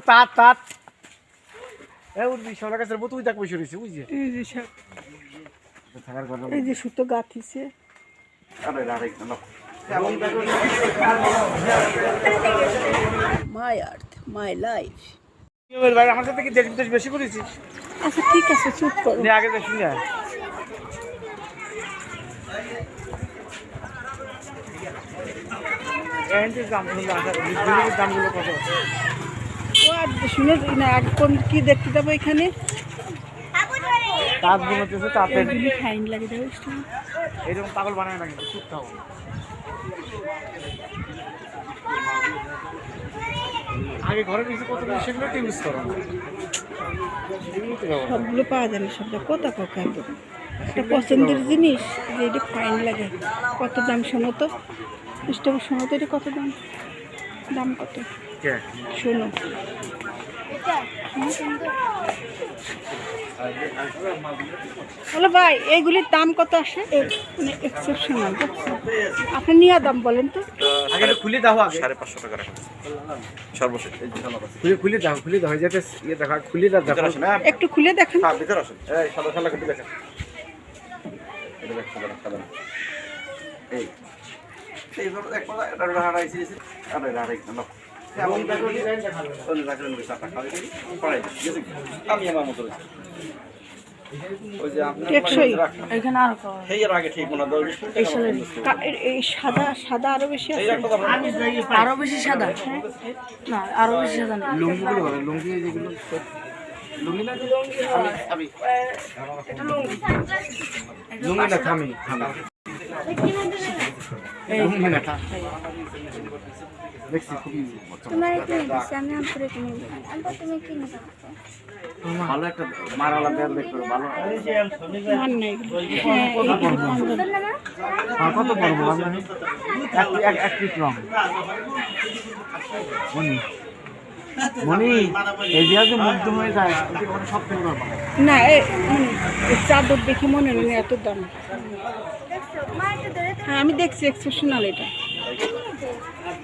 তাঁত তাঁত। এ উঠবি সোনা গাছের দেখ বসে রয়েছে সব- থাকার কথা এই যে সুতো গাঁথিছে। মাই আর্থ মাই লাইফ ভাই আমার সাথে কি দেশ বিদেশ বেশি করেছিস? আচ্ছা ঠিক আছে চুপ করো। আগে দেখ আয়। দামগুলো দামগুলো কত? আর শুনে না আর কোন কি দেখতে যাব এখানে তাঁত বোনাতেছে তাঁতের ফাইন লাগে দেবো এরকম পাগল বানায় না কিন্তু চুপ থাকো আগে ঘরে কিছু কত কিছু সেগুলো তো ইউজ করো না। এগুলো তো ব্যবহার করো। সবগুলো পাওয়া যায় না সবটা কত একটা পছন্দের জিনিস যে এটা ফাইন লাগে কত দাম শোনো তো এটা কত দাম দাম কত? শোনো। হ্যালো ভাই এইগুলির দাম কত আসে? মানে এক্সেপশনাল আপনি নিয়ে দাম বলেন তো। খুলে দাও আগে। সাড়ে পাঁচশো টাকা সর্বশেষ। ধন্যবাদ খুলে খুলে দাও খুলে দাও যাতে ইয়ে দেখা খুলে দাও হ্যাঁ। একটু খুলে দেখেন। হ্যাঁ ভিতরে আসেন এই সাদা সাদা করে দেখেন এটা দেখ সাদা সাদা। এই। এইভাবে এক কথা এটা হারাইছি আরে হারাই না। আমি আমার মতো রয়েছে ওই যে আপনার টেকসই রাখেন এখানে আর সেই এর আগে ঠিক দশ এই সালের এই সাদা সাদা আরও বেশি আরও বেশি সাদা? না আরও বেশি সাদা না। লুঙ্গি যেগুলো লুঙ্গি না? লুঙ্গি না থামি থামি না থাম দেখছি খুবই তোমার কিনে দিচ্ছি আমি আনপুর তুমি দাও ভালো একটা মারালা দেয়াল হবে, ভালো কত পড়ব আমরা এক এক পিস রং মনি মনি এই যে হয়ে যায় সব থেকে না চাদর দেখে মনে হলো এত দাম হ্যাঁ আমি দেখছি এক্সেপশনাল এটা এই দেখি এগুলো কোথায় গেলো?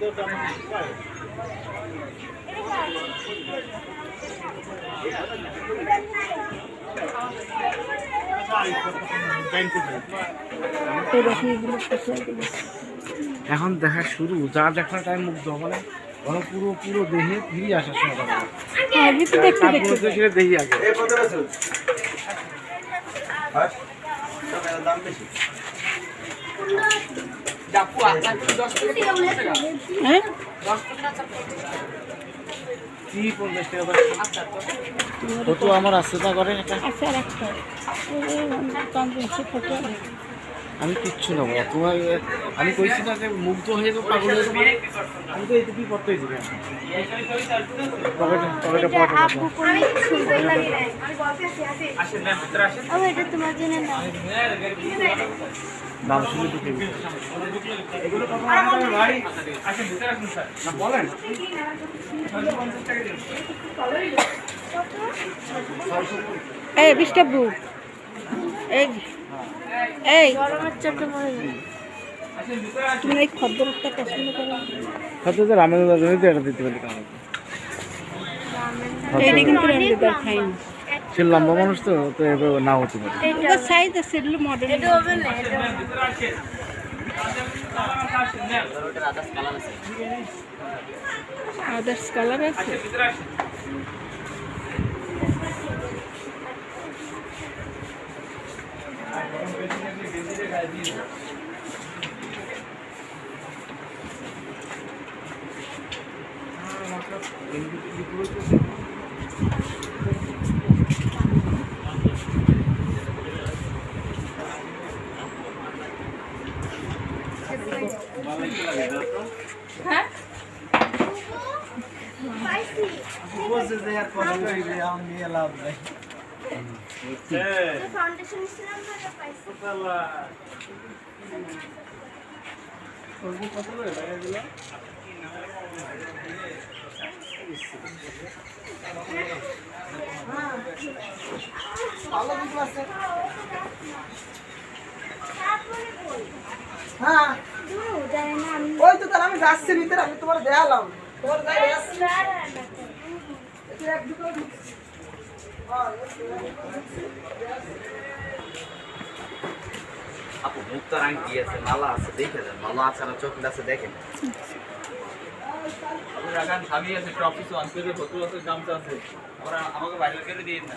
এখন দেখা শুরু যা দেখার টাইম মুগ্ধ মানে ওরা পুরো পুরো দেহে ফিরে আসার সময় হ্যাঁ সেটা দেখি আগে। এই কত আছে? হ্যাঁ। দাম বেশি? হ্যাঁ? কি পঞ্চাশ কত আমার আছে করেন করে এটা? আচ্ছা ফটো। আমি কিচ্ছু নেব তোমার আমি কইছি না যে মুগ্ধ হয়ে যাব পাগল হয়ে যাব। আমি তো এইটুকুই পড়তে হয়েছি নাও। দাম শুনে গেছে। না, বলেন। এই বিশটা বুক এই এই। তুমি এই খদ্দরটা পছন্দ করো। কত রামের জন্য এটা দিতে পারি এইটা কিন্তু সে লম্বা মানুষ তো তো এভাবে নাও হতে পারে। ওটা সাইজ আছে এগুলো মডেল এটা হবে না এটা হবে না। আদার্স কালার আছে? তো ফাউন্ডেশন ছিলাম না এটা পাইছি হ্যাঁ। দূর জানি না আমি ওই তো তাহলে আমি যাচ্ছি ভিতরে, আমি তোমার দেখালাম। তোমার গায়ে আর আর না আপু মুক্তার আংটি আছে মালা আছে দেখে যান মালা আছে না চোখ আছে দেখেন রাখান স্বামী আছে ট্রফি ওয়ান পেজে বোতল আছে গামছা আছে আমরা আমাকে বাইরে করে দিয়ে না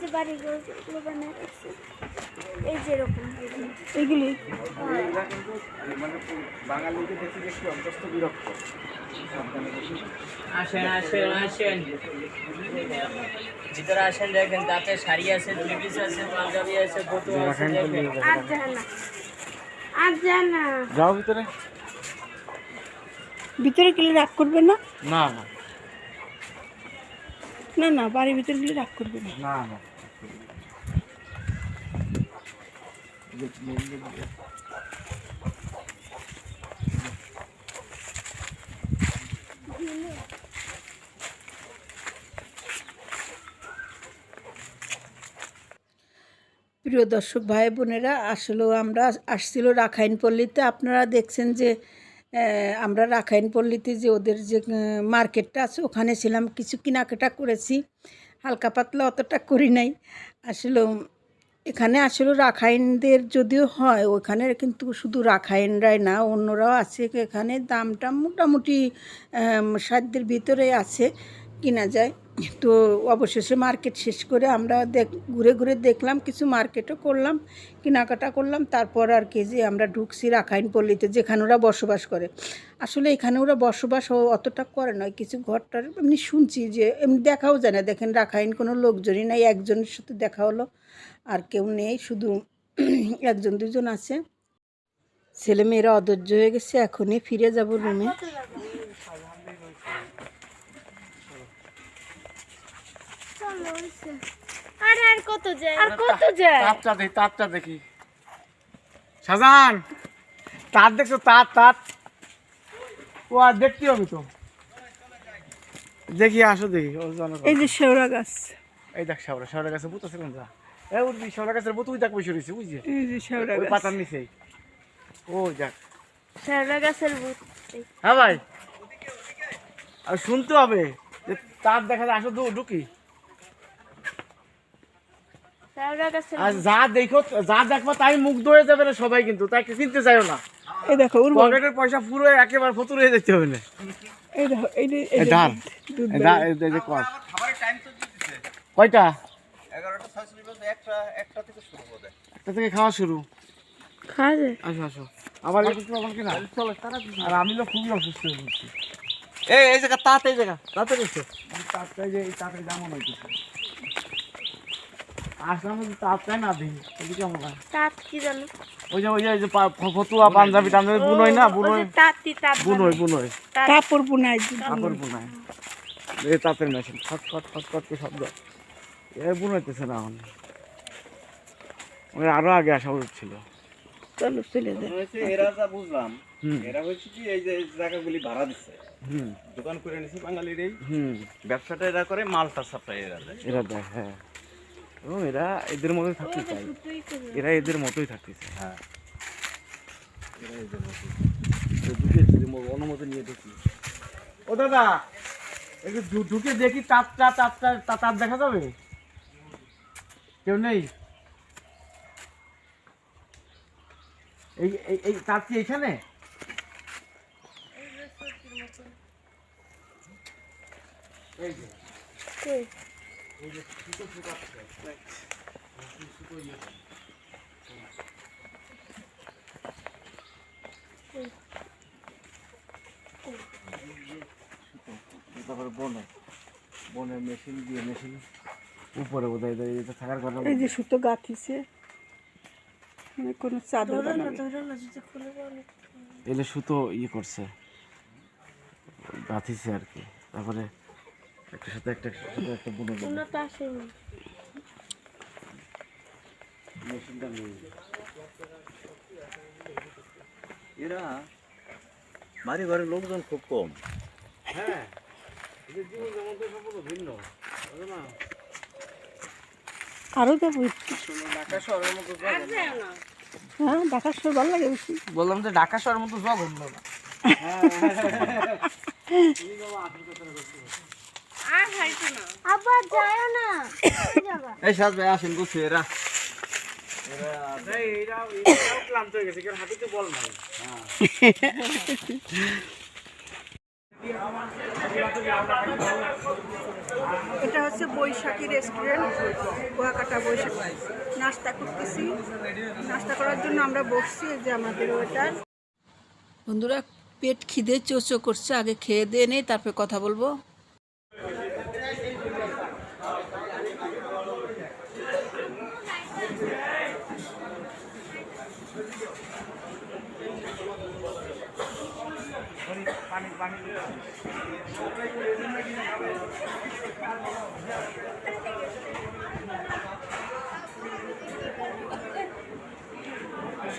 যে বাড়িগুলো যেগুলো বানায় রাখছে এই যেরকম এগুলি মানে বাঙালিকে দেখে দেখি অভ্যস্ত বিরক্ত আসেন আসেন আসেন। ভিতরে আসেন দেখেন তাতে শাড়ি আছে থ্রি পিস আছে পাঞ্জাবি আছে ফটো আছে দেখেন। আর না। যাও ভিতরে। ভিতরে গেলে রাগ করবে না? না না। না না বাড়ির ভিতরে গেলে রাগ করবে না। না না প্রিয় দর্শক ভাই বোনেরা আসলেও আমরা আসছিল রাখাইন পল্লীতে। আপনারা দেখছেন যে আমরা রাখাইন পল্লীতে যে ওদের যে মার্কেটটা আছে, ওখানে ছিলাম, কিছু কেনাকাটা করেছি। হালকা পাতলা অতটা করি নাই। আসলে এখানে আসলে রাখাইনদের যদিও হয়, ওখানে কিন্তু শুধু রাখাইনরাই না, অন্যরাও আছে। এখানে দামটা মোটামুটি সাধ্যের ভিতরে আছে। কিনা যায়। তো অবশেষে মার্কেট শেষ করে আমরা দেখ, ঘুরে ঘুরে দেখলাম, কিছু মার্কেটও করলাম, কেনাকাটা করলাম। তারপর আর কি যে আমরা ঢুকছি রাখাইন পল্লীতে, যেখানে ওরা বসবাস করে। আসলে এখানে ওরা বসবাস অতটা করে নয় কিছু ঘরটার এমনি শুনছি যে, এমনি দেখাও যায় না। দেখেন রাখাইন কোনো লোকজনই নাই, একজনের সাথে দেখা হলো, আর কেউ নেই, শুধু একজন দুজন আছে। ছেলে মেয়েরা অধৈর্য হয়ে গেছে, এখনই ফিরে যাব রুমে চলো হইছে। আরে আর কত যায়? আর কত যায়? তাঁতটা দেখি তাঁতটা দেখি। শাহজাহান তাঁত দেখছ তাঁত তাঁত ও আর দেখতে হবে তো। দেখি আসো দেখি এই যে শেওড়া গাছ। এই দেখ শাওরা শাওরা গাছের বুত আছে কোন যা এ উঠবি শাওরা গাছের বুত ওই দেখ বসে রয়েছে বুঝলি? এই যে শেওড়া গাছ। পাতার নিচেই ও শ্যাওলা গাছের ভূত হ্যাঁ ভাই। আর শুনতে হবে যে তার দেখা যায় আসো দু- ঢুকি। আর যা দেখো যা দেখবা তাই মুগ্ধ হয়ে যাবে না সবাই কিন্তু তাই কিনতে চাইও না? এই দেখো পকেটের পয়সা পুরো একেবারে ফতুর হয়ে যেতে হবে না। এই দেখো এই যে এই যে এই বের। দা- এই যে- কর। খাবারের টাইম তো দিতেছে কয়টা? এগারোটা ছয়চল্লিশ বাজে একটা একটা থেকে শুরু হবে একটা থেকে খাওয়া শুরু। খাওয়া যায়। আসো আসো। আবার একটু কিনা আর আমি তো খুবই অসুস্থ হয়ে পড়ছি। এই এই জায়গা তাঁত এই জায়গা তাতে গেছে তাঁতটাই যে তাঁতের হইতেছে আসলাম যদি তাঁতটাই না দিই তাহলে কেমন কি জানো? ওই যে ওই যে ওই যে পা- ফ- ফতুয়া পাঞ্জাবি টাঞ্জাবি বুনই না বুনই? তাঁতি তাঁত বুনই। বুনই কাপড় বুনাই কাপড় বুনাই। এই তাঁতের মেশিন খট খট খট খট করে শব্দ? এ বুনাইতেছে না এখন। ওই আরও আগে আসা উচিত ছিল। চলো চলে যায় এরা যা বুঝলাম এরা হচ্ছে কি এই যে জায়গাগুলি ভাড়া দিচ্ছে হুম। দোকান করে নিছে বাঙালির এই। হুম। ব্যবসাটা এরা করে মালটা সাপ্লাই এরা দেয়। এরা দেয় হ্যাঁ। এবং এরা এদের মতোই থাকতে চায়। এরা এদের মতোই থাকতে চায়। হ্যাঁ। ঢুকেছি যে অনুমতি নিয়ে দেখি। ও দাদা একটু ঢুকে দেখি তাপটা তাপটা তাপ দেখা যাবে? কেউ নেই? এই এই- তাপ কি এখানে এই যে তারপরে বনে বনে মেশিন দিয়ে মেশিন উপরে বোধহয় এটা- এটা থাকার কথা এই যে সুতো গাঁথিছে মানে কোনো চাদর বানাবে এলে সুতো ইয়ে করছে গাঁথিছে আর কি। তারপরে একটা সাথে একটা সাথে একটা বুনে তো আসেনি। নেই। এরা বাড়ি ঘরের লোকজন খুব কম। হ্যাঁ জীবন যেমন তো সম্পূর্ণ ভিন্ন না? আরও যাব ঢাকা শহরের মতো জঘন্য হ্যাঁ ভালো লাগে বেশি। বললাম যে ঢাকা শহরের মতো জঘন্য না। আর না আব্বা যায় না। এই সাজ ভাই আসেন গুছে এরা। এরা এরাও এরাও ক্লান্ত হয়ে গেছে কারণ হাতে তো বল নাই। এটা হচ্ছে বৈশাখী রেস্টুরেন্ট কুয়াকাটা বৈশাখী। নাস্তা করতেছি। নাস্তা করার জন্য আমরা বসছি যে আমাদের ওটার বন্ধুরা পেট খিদে চোচো করছে আগে খেয়ে দিয়ে নেই তারপরে কথা বলব।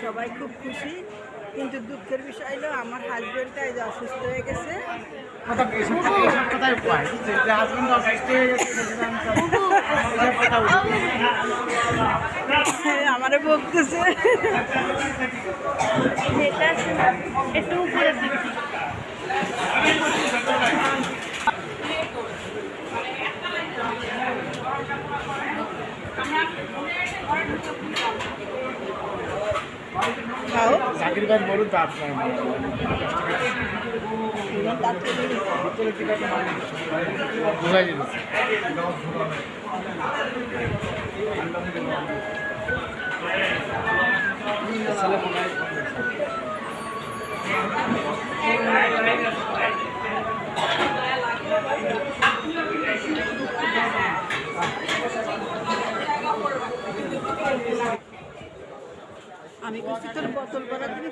সবাই খুব খুশি। কিন্তু দুঃখের বিষয় হলো আমার হাজবেন্ডটা এই যে অসুস্থ হয়ে গেছে কথা এসব এসব কথাই পায় যে হাজবেন্ড অসুস্থ হয়ে গেছে সেটা আমি তো- এসব কথা বলি। হ্যাঁ, আমারে বকতেছে যেটা আছে না, একটু উপরে খাও জাকির বলুন তো আপনার ছেলে মনে হয় আমি করছি তোর বোতল করার জন্য তেলে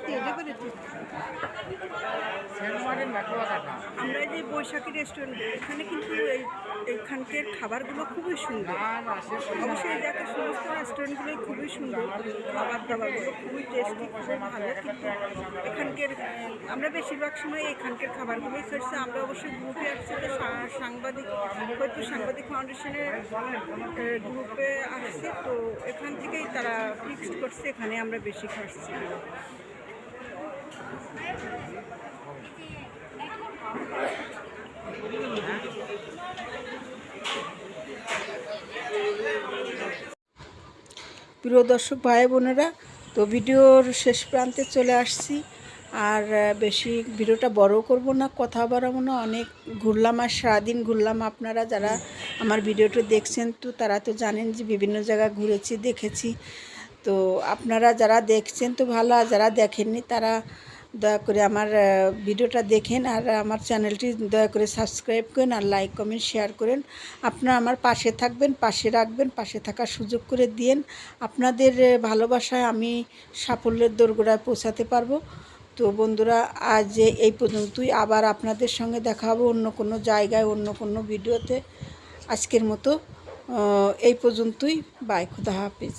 করেছি সেন্ট মার্টিন ম্যাকোয়াকাটা আমরা যে বৈশাখী রেস্টুরেন্ট এখানে কিন্তু এই এইখানকার খাবারগুলো খুবই সুন্দর। অবশ্যই জায়গার সমস্ত রেস্টুরেন্টগুলোই খুবই সুন্দর। খাবার দাবারগুলো খুবই টেস্টি খুবই ভালো কিন্তু এখানকার আমরা বেশিরভাগ সময় এখানকার খাবারগুলোই খাচ্ছি। আমরা অবশ্যই গ্রুপে আসছি তো সাংবাদিক হয়তো সাংবাদিক ফাউন্ডেশনের গ্রুপে আসছি। তো এখান থেকেই তারা ফিক্সড করছে এখানে আমরা বেশি খাচ্ছি। প্রিয় দর্শক, ভাই বোনেরা, তো ভিডিওর শেষ প্রান্তে চলে আসছি। আর বেশি ভিডিওটা বড় করব না, কথা বাড়াবো না। অনেক ঘুরলাম আর সারাদিন ঘুরলাম আপনারা যারা আমার ভিডিওটা দেখছেন, তো তারা তো জানেন যে বিভিন্ন জায়গায় ঘুরেছি, দেখেছি। তো আপনারা যারা দেখছেন, তো ভালো। আর যারা দেখেননি, তারা দয়া করে আমার ভিডিওটা দেখেন আর আমার চ্যানেলটি দয়া করে সাবস্ক্রাইব করেন আর লাইক, কমেন্ট, শেয়ার করেন। আপনারা আমার পাশে থাকবেন, পাশে রাখবেন, পাশে থাকার সুযোগ করে দিন আপনাদের ভালোবাসায় আমি সাফল্যের দোরগোড়ায় পৌঁছাতে পারব। তো বন্ধুরা, আজ এই পর্যন্তই। আবার আপনাদের সঙ্গে দেখা হবে অন্য কোনো জায়গায়, অন্য কোনো ভিডিওতে। আজকের মতো এই পর্যন্তই। বাই, খুদা হাফিজ।